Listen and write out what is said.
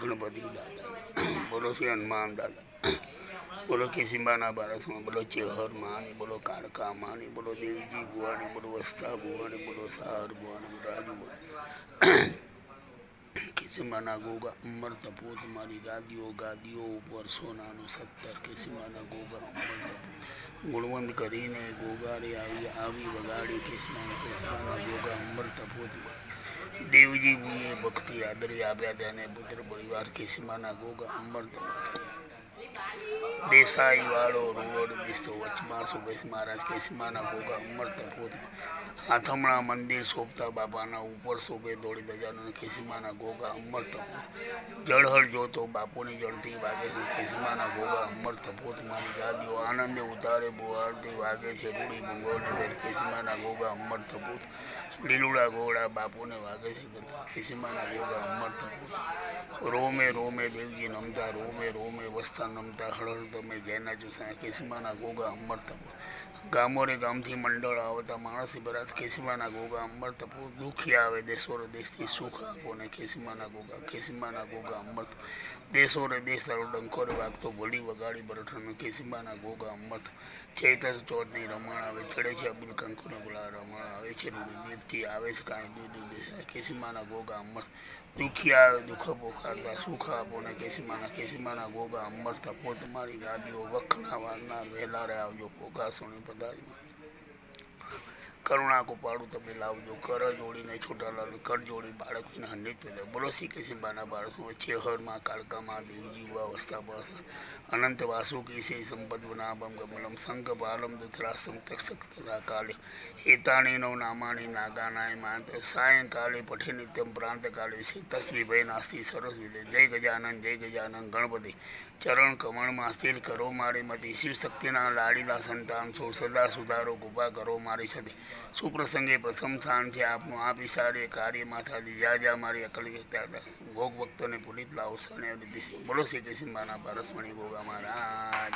ગણપતિ દાદા બોલો શ્રી હનુમાન દાદા. બોલો કેસીબાના બારસમાં બોલો ચેહર બોલો કાળકા માની બોલો દેવજી ભુવાની બોલો વસ્તા ભુવાની બોલો સાહર ભુવાની રાજુ કેસીમાના ગોગા, અમર તપોત મારી ગાદીઓ ગાદીઓ ઉપર સોનાનું સત્તર. કિસિમાના ગોગા, અમર ગુણવંત કરીને ગોગારે આવી આવી વગાડી કેસમાના કેસમાના ગોગા, અમર તપોત દેવજી બુએ ભક્તિ આદરી આપ્યા તેને પુત્ર પરિવાર કિસ્માના ગોગા અમર દેસાઈ વાળો રોડ દિસ્તો વચમાં સુભેશ મહારાજ કિસ્માના ગોગા અમર પોત. આથમણા મંદિર શોભતા બાપાના ઉપર શોભે દોડી દજાનંદ કેસીમાના ગોગા અમર તપોત જળહળ જોતો બાપુની જળથી વાગે છે. કેસીમાના ગોગા અમર તપોત મારી ગાદીઓ આનંદે ઉતારે બોહારથી વાગે છે. રૂડી બંગોળની બેર કેસીમાના ગોગા અમર તપોત લીલુડા ગોળા બાપુને વાગે છે કેસીમાના ગોગા અમર તપોત રોમે રોમે દેવજી નમતા, રોમે રોમે વસ્તા નમતા, હળહળ તમે જૈના જુસા કેસીમાના ગોગા અમર તપોત ગામોરે ગામથી મંડળ આવતા માણસ બરાત કેસીમાના ગોગા, અમર તપો દુખી આવે દેશોરે દેશથી સુખ આપો ને કેસીમાના ગોગા કેસીમાના ગોગા, અમર દેશોરે દેશ તારો ડંકોરે વાગતો ભોળી વગાડી બરઠાનો કેસીમાના ગોગા, અમર ચૈતર ચોથની રમણ આવે, ચડે છે અબુલ કંકુને બોલા રમણ આવે છે દેવથી આવે છે, કાંઈ દૂધ દેશ. કેસીમાના ગોગા, અમર દુખી આવે, દુઃખ પોકારતા સુખ આપો ને કેસીમાના કેસીમાના ગોગા, અમર તપો તમારી ગાદીઓ વખના વારનાર વહેલા રે આવજો પોકાર સોની продають. કરુણા કુપાડું તમે લાવજો કર જોડીને છોટા લાલ કર જોડી બાળકને હંડે પેદા બોલો શ્રી કેસીબાના બાળકો? ચેહરમાં કાળકામાં દેવજી અવસ્થા બસ અનંત વાસુ કેસે સંપદ નાભમ ગમલમ સંઘ બાલમ દુથરાસમ તક્ષક તથા કાલે. એતાણીનો નામાણી નાગાનાય માત્ર. સાયંકાલે પઠે નિત્યમ પ્રાંતકાલે શ્રી તસ્મી ભય નાસ્તી સરસ વિદે જય ગજાનંદ જય ગજાનંદ ગણપતિ. ચરણ કમળમાં સ્થિર કરો મારી મતી. શિવ શક્તિના લાડીલા સંતાન છો. સદા સુધારો કૃપા કરો મારી સાથે સુપ્રસંગે પ્રથમ સ્થાન છે આપનું. આ પિસારે કાર્ય માથાજી જાજા મારી અકલી ત્યાં ભોગ ભક્તોને પુલિત લાવો અને બોલો શ્રી કૃષ્ણ, બાના પારસમણી ગોગા મહારાજ